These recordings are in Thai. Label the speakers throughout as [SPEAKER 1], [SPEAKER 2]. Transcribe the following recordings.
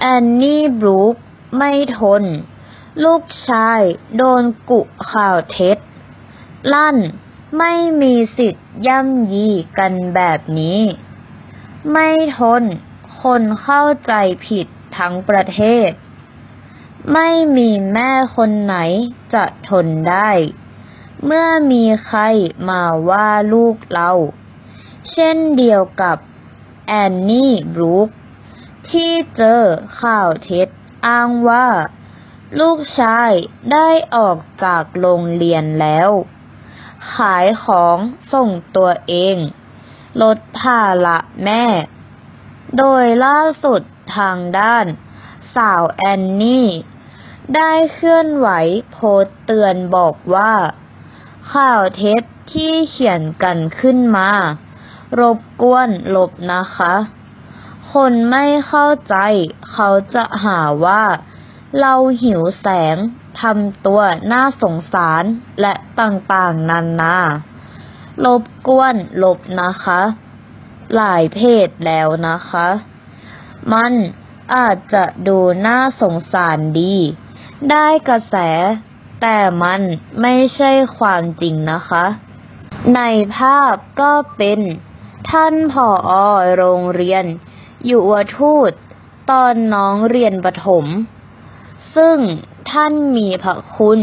[SPEAKER 1] แอนนี่บรูคไม่ทน ลูกชายโดนกุข่าวเท็จ ลั่นไม่มีสิทธิ์ย่ำยีกันแบบนี้ ไม่ทน คนเข้าใจผิดทั้งประเทศ ไม่มีแม่คนไหนจะทนได้ เมื่อมีใครมาว่าลูกเรา เช่นเดียวกับแอนนี่บรูค ที่เจอข่าวเท็จอ้างว่า ลูกชายได้ออกจากโรงเรียนแล้ว ขายของส่งตัวเอง ลดภาระแม่ โดยล่าสุดทางด้าน สาวแอนนี่ ได้เคลื่อนไหวโพสต์เตือนบอกว่า ข่าวเท็จที่เขียนกันขึ้นมา รบกวนลบนะคะ คนไม่เข้าใจ เขาจะหาว่า เราหิวแสงทำตัวน่าสงสารและต่างๆนานาลบกวนลบนะคะ หลายเพจแล้วนะคะ มันอาจจะดูน่าสงสารดี ได้กระแส แต่มันไม่ใช่ความจริงนะคะ ในภาพก็เป็น ท่านผออโรงเรียน ยุวทูต ตอนน้องเรียนประถมซึ่งท่านมีพระคุณ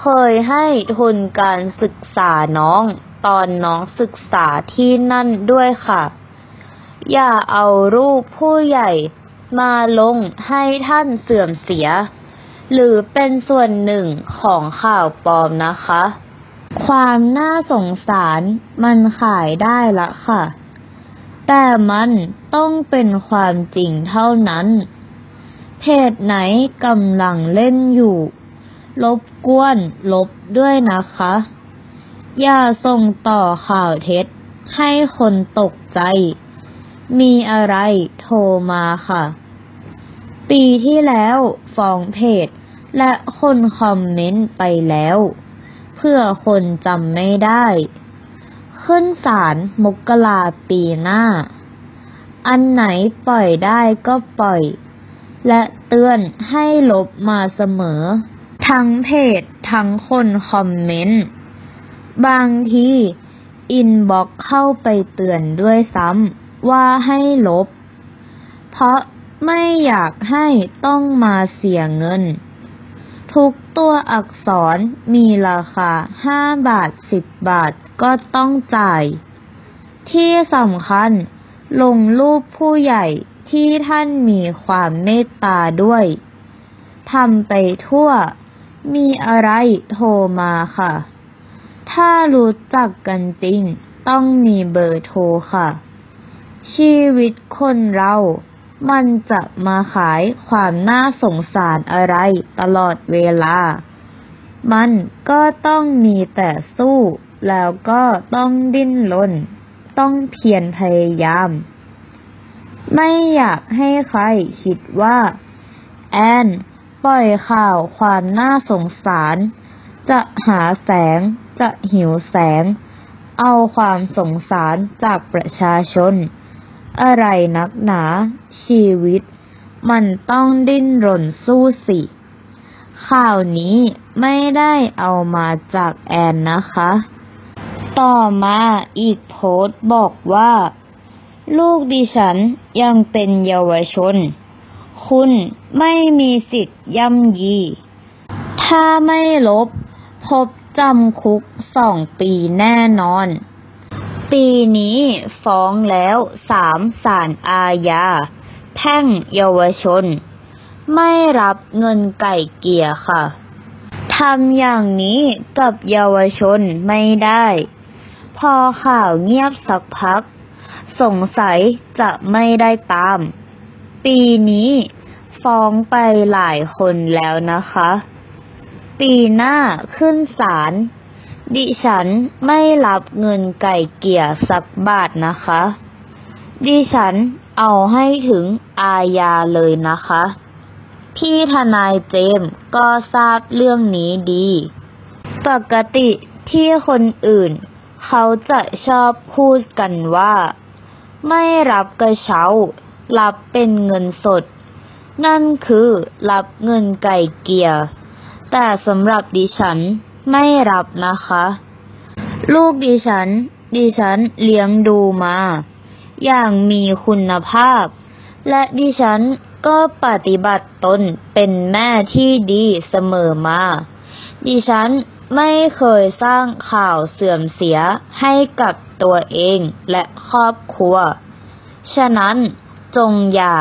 [SPEAKER 1] เคยให้ทุนการศึกษาน้อง ตอนน้องศึกษาที่นั่นด้วยค่ะ อย่าเอารูปผู้ใหญ่มาลงให้ท่านเสื่อมเสีย หรือเป็นส่วนหนึ่งของข่าวปลอมนะคะ ความน่าสงสารมันขายได้ละค่ะ แต่มันต้องเป็นความจริงเท่านั้น เพจไหนกำลังเล่นอยู่ ลบกวนลบด้วยนะคะ อย่าส่งต่อข่าวเท็จ ให้คนตกใจ มีอะไรโทรมาค่ะ ปีที่แล้วฟ้องเพจและคนคอมเมนต์ไปแล้ว เพื่อคนจำไม่ได้ ขึ้นศาลมกราปีหน้า อันไหนปล่อยได้ก็ปล่อย และเตือนให้ลบมาเสมอ ทั้งเพจทั้งคนคอมเมนต์ บางทีอินบ็อกเข้าไปเตือนด้วยซ้ำว่าให้ลบ เพราะไม่อยากให้ต้องมาเสียเงิน ทุกตัวอักษรมีราคา5บาท10บาท ก็ต้องจ่าย ที่สำคัญ ลงรูปผู้ใหญ่ที่ท่านมีความเมตตาด้วยทำไปทั่ว มีอะไรโทรมาค่ะ ถ้ารู้จักกันจริง ต้องมีเบอร์โทรค่ะ ชีวิตคนเรา มันจะมาขายความน่าสงสารอะไรตลอดเวลา มันก็ต้องมีแต่สู้ แล้วก็ต้องดิ้นรนต้องเพียรพยายาม ไม่อยากให้ใครคิดว่า แอนปล่อยข่าวความน่าสงสาร จะหาแสงจะหิวแสง เอาความสงสารจากประชาชน อะไรนักหนา ชีวิต มันต้องดิ้นรนสู้สิ ข่าวนี้ไม่ได้เอามาจากแอนนะคะ ต่อมาอีกโพสต์บอกว่า ลูกดิฉันยังเป็นเยาวชน คุณไม่มีสิทธิ์ย่ำยี ถ้าไม่ลบ พบจำคุกสองปีแน่นอน ปีนี้ฟ้องแล้วสามศาลอาญา แพ่งเยาวชน ไม่รับเงินไก่เกี่ยค่ะทำอย่างนี้กับเยาวชนไม่ได้ พอข่าวเงียบสักพัก สงสัยจะไม่ได้ตาม ปีนี้ฟ้องไปหลายคนแล้วนะคะ ปีหน้าขึ้นศาลดิฉันไม่รับเงินไก่เกี่ยสักบาทนะคะ ดิฉันเอาให้ถึงอาญาเลยนะคะ พี่ทนายเจมส์ก็ทราบเรื่องนี้ดี ปกติที่คนอื่น เขาจะชอบพูดกันว่า ไม่รับกระเช้า รับเป็นเงินสด นั่นคือรับเงินไก่เกียร์แต่สำหรับดิฉันไม่รับนะคะ ลูกดิฉัน ดิฉันเลี้ยงดูมา อย่างมีคุณภาพ และดิฉันก็ปฏิบัติตนเป็นแม่ที่ดีเสมอมา ดิฉัน ไม่เคยสร้างข่าวเสื่อมเสียให้กับตัวเองและครอบครัว ฉะนั้นจงอย่า